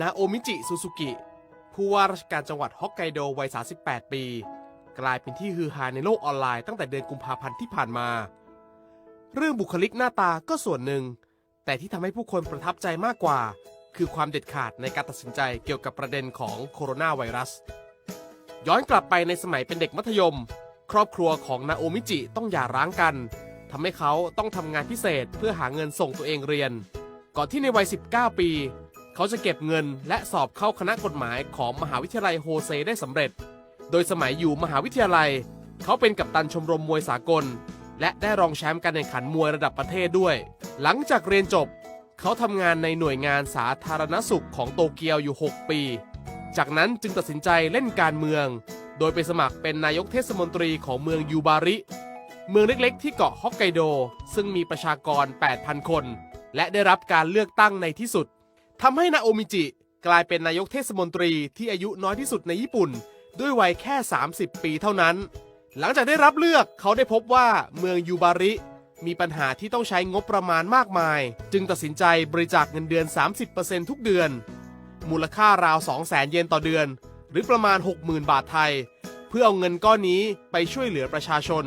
นาโอมิจิซูซูกิ ผู้ว่าราชการจังหวัดฮอกไกโดวัย 38 ปี กลายเป็นที่ฮือฮาในโลกออนไลน์ตั้งแต่เดือนกุมภาพันธ์ที่ผ่านมา เรื่องบุคลิกหน้าตาก็ส่วนหนึ่ง แต่ที่ทำให้ผู้คนประทับใจมากกว่า คือความเด็ดขาดในการตัดสินใจเกี่ยวกับประเด็นของโคโรนาไวรัส ย้อนกลับไปในสมัยเป็นเด็กมัธยม ครอบครัวของนาโอมิจิต้องหย่าร้างกันทำให้เขาต้องทำงานพิเศษเพื่อหาเงินส่งตัวเองเรียน ก่อนที่ในวัย 19 ปี เขาจะเก็บเงินและสอบเข้าคณะกฎหมายของมหาวิทยาลัยโฮเซได้สำเร็จ โดยสมัยอยู่มหาวิทยาลัย เขาเป็นกัปตันชมรมมวยสากล และได้รองแชมป์การแข่งขันมวยระดับประเทศด้วย หลังจากเรียนจบ เขาทำงานในหน่วยงานสาธารณสุขของโตเกียวอยู่ 6 ปี จากนั้นจึงตัดสินใจเล่นการเมือง โดยไปสมัครเป็นนายกเทศมนตรีของเมืองยูบาริ เมืองเล็กๆ ที่เกาะฮอกไกโด ซึ่งมีประชากร 8,000 คน และได้รับการเลือกตั้งในที่สุด ทำให้นาโอมิจิ กลายเป็นนายกเทศมนตรีที่อายุน้อยที่สุดในญี่ปุ่น ด้วยวัยแค่ 30 ปีเท่านั้น หลังจากได้รับเลือกเขาได้พบว่าเมืองยูบาริ มีปัญหาที่ต้องใช้งบประมาณมากมาย จึงตัดสินใจบริจาคเงินเดือน 30%ทุกเดือน มูลค่าราว 200,000 เยนต่อเดือน หรือประมาณ 60,000 บาทไทย เพื่อเอาเงินก้อนนี้ไปช่วยเหลือประชาชน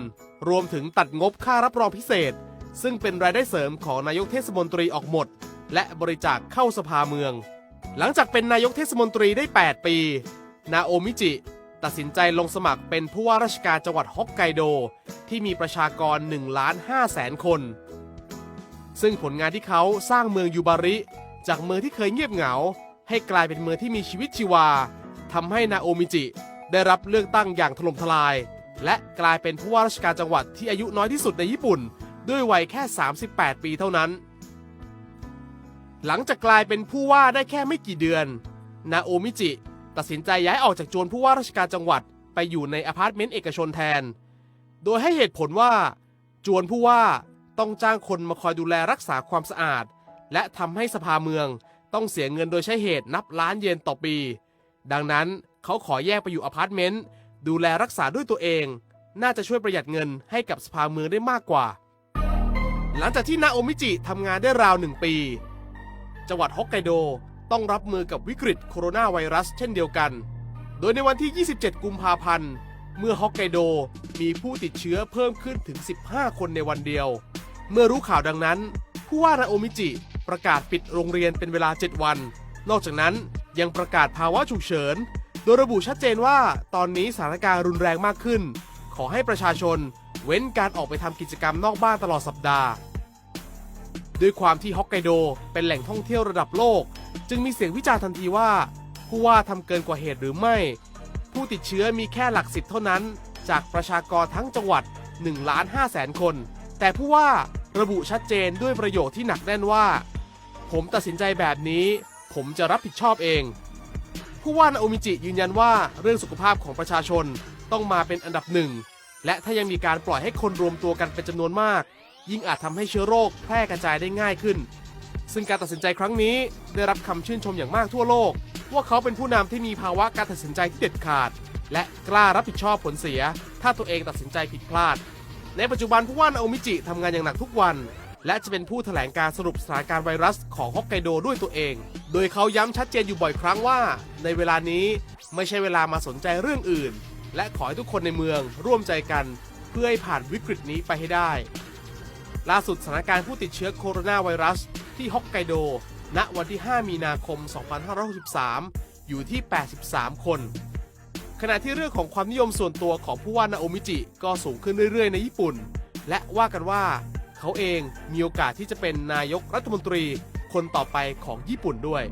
รวมถึงตัดงบค่ารับรองพิเศษ ซึ่งเป็นรายได้เสริมของนายกเทศมนตรีออกหมด และบริจาคเข้าสภาเมือง หลังจากเป็นนายกเทศมนตรีได้ 8 ปี นาโอมิจิ ตัดสินใจลงสมัครเป็นผู้ว่าราชการจังหวัดฮอกไกโด ที่มีประชากร1ล้าน5แสนคน ซึ่งผลงานที่เขาสร้างเมืองยูบาริ จากเมืองที่เคยเงียบเหงา ให้กลายเป็นเมืองที่มีชีวิตชีวาทำให้นาโอมิจิ ได้รับเลือกตั้งอย่างถล่มทลาย และกลายเป็นผู้ว่าราชการจังหวัดที่อายุน้อยที่สุดในญี่ปุ่น ด้วยวัยแค่ 38 ปีเท่านั้น หลังจากกลายเป็นผู้ว่าได้แค่ไม่กี่เดือน นาโอมิจิ ตัดสินใจย้ายออกจากจวนผู้ว่าราชการจังหวัดไปอยู่ในอพาร์ตเมนต์เอกชนแทน โดยให้เหตุผลว่า จวนผู้ว่าต้องจ้างคนมาคอยดูแลรักษาความสะอาด และทำให้สภาเมืองต้องเสียเงินโดยใช้เหตุนับล้านเยนต่อปี ดังนั้นเขาขอแยกไปอยู่อพาร์ตเมนต์ดูแลรักษาด้วยตัวเอง น่าจะช่วยประหยัดเงินให้กับสภาเมืองได้มากกว่า หลังจากที่นาโอมิจิทำงานได้ราวหนึ่งปี จังหวัดฮอกไกโด ต้องรับมือกับวิกฤตโคโรนาไวรัสเช่นเดียวกัน โดยในวันที่ 27 กุมภาพันธ์ เมื่อฮอกไกโดมีผู้ติดเชื้อเพิ่มขึ้นถึง 15 คนในวันเดียว เมื่อรู้ข่าวดังนั้น ผู้ว่านาโอมิจิประกาศปิดโรงเรียนเป็นเวลา 7 วัน นอกจากนั้นยังประกาศภาวะฉุกเฉิน โดยระบุชัดเจนว่าตอนนี้สถานการณ์รุนแรงมากขึ้น ขอให้ประชาชนเว้นการออกไปทำกิจกรรมนอกบ้านตลอดสัปดาห์ ด้วยความที่ฮอกไกโดเป็นแหล่งท่องเที่ยวระดับโลก จึงมีเสียงวิจารณ์ทันทีว่า ผู้ว่าทำเกินกว่าเหตุหรือไม่ ผู้ติดเชื้อมีแค่หลักสิบเท่านั้น จากประชากรทั้งจังหวัด1ล้าน5แสนคน แต่ผู้ว่าระบุชัดเจนด้วยประโยคที่หนักแน่นว่า ผมตัดสินใจแบบนี้ ผมจะรับผิดชอบเอง ผู้ว่านาโอมิจิยืนยันว่าเรื่องสุขภาพของประชาชนต้องมาเป็นอันดับหนึ่งและถ้ายังมีการปล่อยให้คนรวมตัวกันเป็นจำนวนมาก ยิ่งอาจทำให้เชื้อโรคแพร่กระจายได้ง่ายขึ้น ซึ่งการตัดสินใจครั้งนี้ได้รับคำชื่นชมอย่างมากทั่วโลก ว่าเขาเป็นผู้นำที่มีภาวะการตัดสินใจที่เด็ดขาด และกล้ารับผิดชอบผลเสีย ถ้าตัวเองตัดสินใจผิดพลาด ในปัจจุบันผู้ว่านาโอมิจิทำงานอย่างหนักทุกวัน และจะเป็นผู้แถลงการสรุปสถานการณ์ไวรัสของฮอกไกโดด้วยตัวเอง โดยเขาย้ำชัดเจนอยู่บ่อยครั้งว่า ในเวลานี้ไม่ใช่เวลามาสนใจเรื่องอื่น และขอให้ทุกคนในเมืองร่วมใจกัน เพื่อให้ผ่านวิกฤตนี้ไปให้ได้ ล่าสุดสถานการณ์ผู้ติดเชื้อโคโรนาไวรัส ที่ฮอกไกโด ณ วันที่ 5 มีนาคม 2563 อยู่ที่ 83 คน ขณะที่เรื่องของความนิยมส่วนตัวของผู้ว่านาโอมิจิ ก็สูงขึ้นเรื่อยๆ ในญี่ปุ่น และว่ากันว่า เขาเองมีโอกาสที่จะเป็นนายกรัฐมนตรีคนต่อไปของญี่ปุ่นด้วย